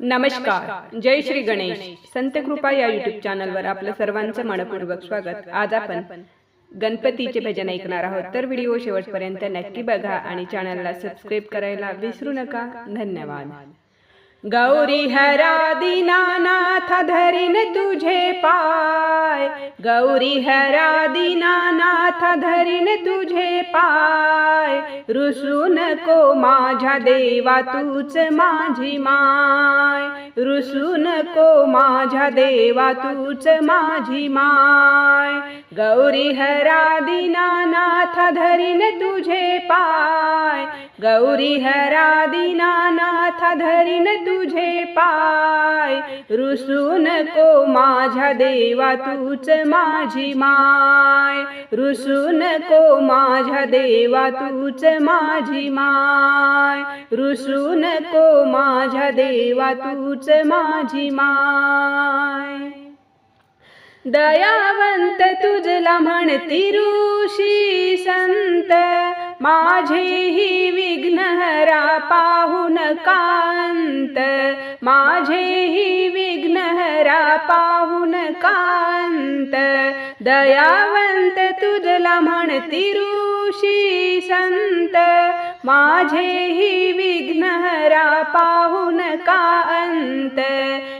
नमस्कार. जय श्री गणेश. संत कृपा या युट्यूब चॅनलवर आपलं सर्वांचं मनपूर्वक स्वागत. आज आपण गणपतीचे भजन ऐकणार आहोत. तर व्हिडिओ शेवटपर्यंत नक्की बघा आणि चॅनलला सबस्क्राईब करायला विसरू नका. धन्यवाद. गौरी हरा नाथ धरीन तुझे पाय. गौरी हरा दीनानाथ धरीन तुझे पाय. रुसू नको माझ्या देवा तूच माझी माय. रुसू नको माझ्या देवा तूच माझी माय. गौरी हरा दीनानाथ धरीन तुझे पाय. गौरी हरा दीनानाथ धरीन तुझे पाय. रुसू नको माझ्या देवा तूच माझी माय. रुसू नको माझ्या देवा तूच माझी माय. रुसू नको माझ्या देवा तूच माझी माय. दयावंत तुझला म्हणती ऋषी संत. माझेही विघ्नहरा पाहून कांत. माझेही विघ्नहरा पाहून कांत. दयावंत तुझला म्हणती ऋषी संत. माझेही विघ्नहरा पाहून कांत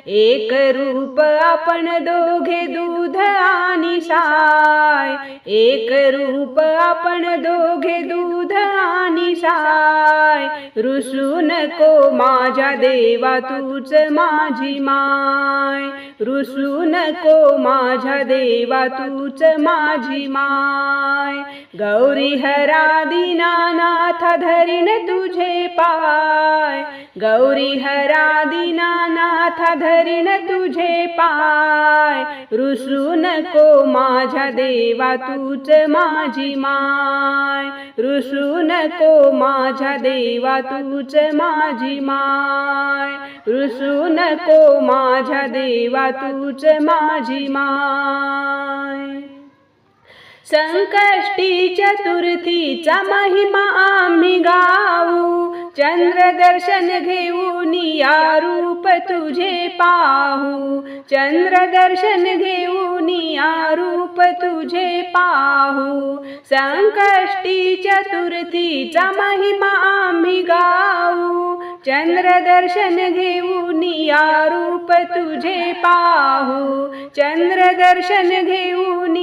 एक रूप आपण दोघे दूध आणि साय एक रूप आपण दोघे दूध आणि साय रुसू नको माझ्या देवा तूच माझी माय. रुसू नको माझ्या देवा तूच माझी माय. गौरी हरा दीनानाथ धरीन तुझे पाय. गौरी हरा दीनानाथ धरीण तुझे पाय. रुसू नको माझ्या देवा तूच माझी माय. रुसू नको माझ्या देवा तूच माझी माय. रुसू नको माझ्या देवा तूच माझी माय. संकष्टी चतुर्थीचा महिमा आम्ही गाऊ. चंद्र दर्शन घेऊन या रूप तुझे पाहू. चंद्र दर्शन घेऊन रूप तुझे पाहू. संकष्टी चतुर्थीचा महिमा आम्ही गाऊ. चंद्र दर्शन घेऊन रूप तुझे पाहू. चंद्र दर्शन घेऊन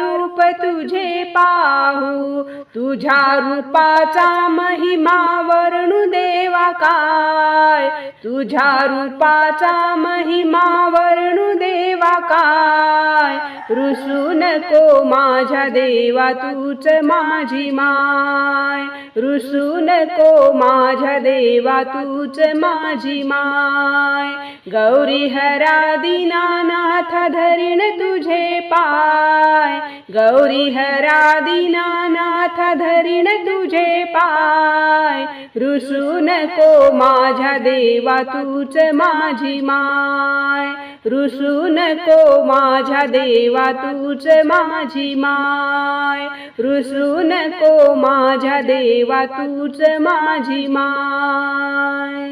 रूप तुझे पाहू. तुझ्या रूपाचा महिमा वर्णू देवा काय? तुझ्या रूपाचा महिमा वर्णू देवा काय? रुसू नको माझ्या देवा तूच माझी माय. रुसू नको माझ्या देवा तूच माझी माय. गौरी हरा दीनानाथ धरिण तुझे पाय. गौरी हरा दीनानाथ धरीन तुझे पाय. रुसू नको माझ्या देवा तूच माझी माय. रुसू नको माझ्या देवा तूच माझी माय. रुसू नको माझ्या देवा तूच माझी माय.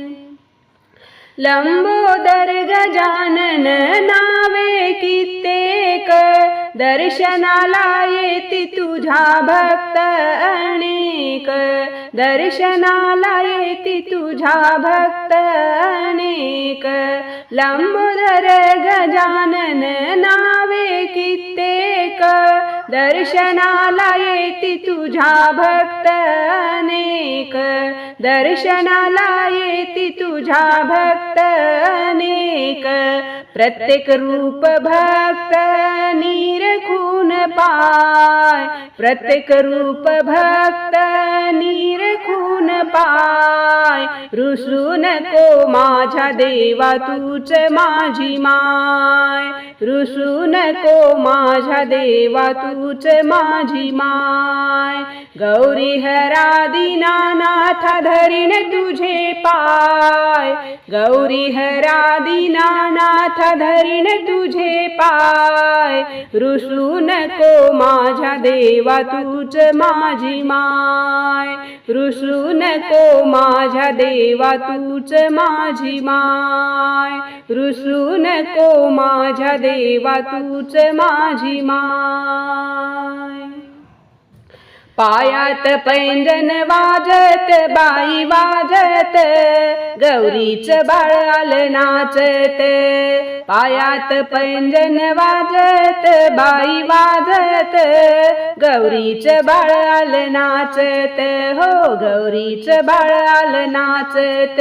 लंबोदर गजानन नावे कित्येक. दर्शनाला येती तुझ्या भक्त अनेक. दर्शनाला तुझा तुझ्या भक्त अनेक लंबोदर गजानन नावे कित्येक दर्शनाला येती तुझ्या भक्त अनेक दर्शनाला येती तुझ्या भक्त अनेक प्रत्येक रूप भक्त निरखून पाय प्रत्येक रूप भक्त निरखून पाय रुसू नको माझ्या देवा तूच माझी माय. रुसू नको माझ्या देवा तूच माझी माय. गौरी हरा दीनानाथ धरीण तुझे पाय. गौरी हरा दीनानाथ धरीण तुझे पाय. रुसू नको माझ्या देवा तूच माझी माय. रुसू नको माझ्या देवा तूच माझी माय. रुसू नको माझ्या देवा तूच माझी माय. पायात पैंजन वाजत बाई वाजत गौरीच बाळ आलं नाचत. पायात पैंजन वाजत बाई वाजत गौरीच बाळ आलं नाचत. हो गौरीच बाळ आलं नाचत.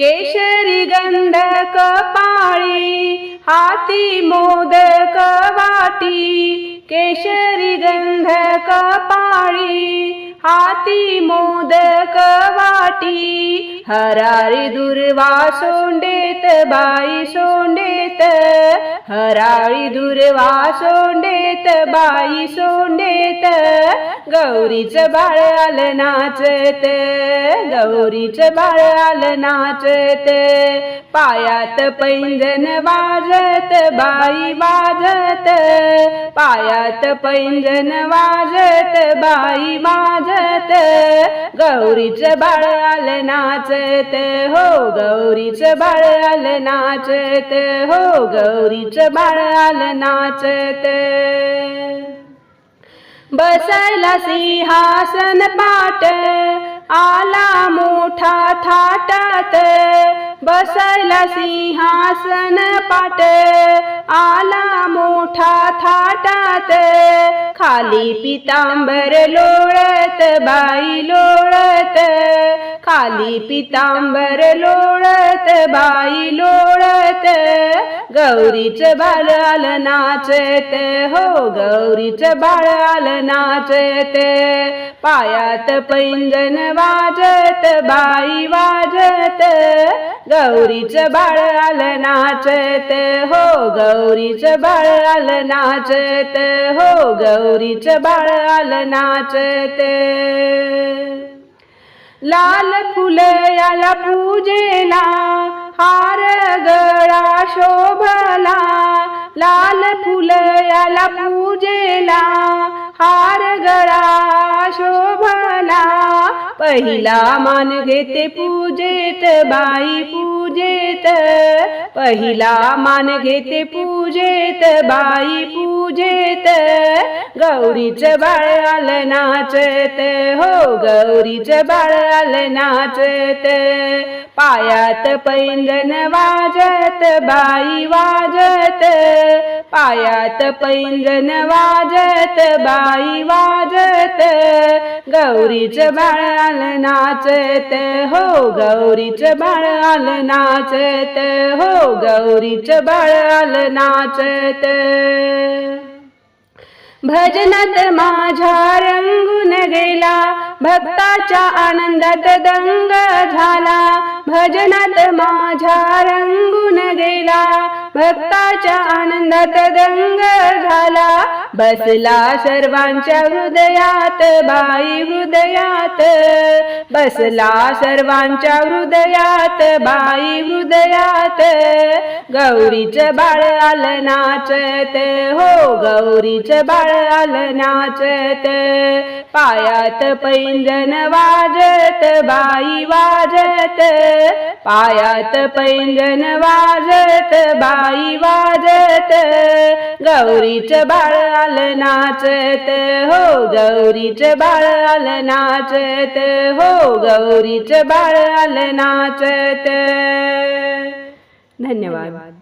केशरी गंध कपाळी हाती मोदक वाटी केशरी गंध कपाळी हाती मोदक वाटी। हरारी दुर्वा सोंडेत बाई सोंडेत। हराळी दुर्वा सोंडेत बाई सोंडेत। गौरीच बाळ आलं नाचत गौरीच बाळ आलं नाचत। पायात पैंजन वाजत बाई वाजत. पायात पैंजन वाजत बाई वाजत. गौरीच बाळ आलं नाचत हो गौरीच बाळ आलं नाचत हो गौरीच बाळ आलं नाचत. बसायला सिंहासन पाट आला मोठा थाटात. बसला सिंहासन पाट आला मोठा थाटात. खाली पितांबर लोळत बाई लोळत. खाली पितांबर लोळत बाई लोळत. गौरीच बाळ आलं नाचते हो गौरीच बाळ आलं नाचते पायात पैंजन वाजत बाई वाजत. गौरीच बाळ आलं नाचत हो गौरीच बाळ आलं नाचत हो गौरीच बाळ आलं नाचते लाल फुल याला पूजेला हार गळा शोभला लाल फुल पहिला मान घेते पूजेत बाई पूजेत. पहिला मान घेते पूजेत बाई पूजेत. गौरीच बाळ आलं नाचत हो गौरीच बाळ आलं नाचत. पायात पैंजन वाजत बाई वाजत. पायात पैंजन वाजत बाई वाजत. गौरीच बाळ आलं नाचत हो गौरीच बाळ आलं नाचत हो गौरीच बाळ आलं नाचत भजनात माझ्या रंगून गेला भक्ताच्या आनंदात दंग झाला. भजनात माझ्या रंगून गेला भक्ताच्या आनंदात दंग झाला. बसला सर्वांच्या हृदयात बाई हृदयात. बसला सर्वांच्या हृदयात बाई हृदयात. गौरीच बाळ आलं नाचत. हो गौरीच बाळ आलं नाचत. पायात पैंजन वाजत बाई वाजत. पायात पैंजन वाजत बाई वाजत गौरीच बाळ आलं नाचत हो गौरीच बाळ आलं नाचत हो गौरीच बाळ आलं नाचत. धन्यवाद.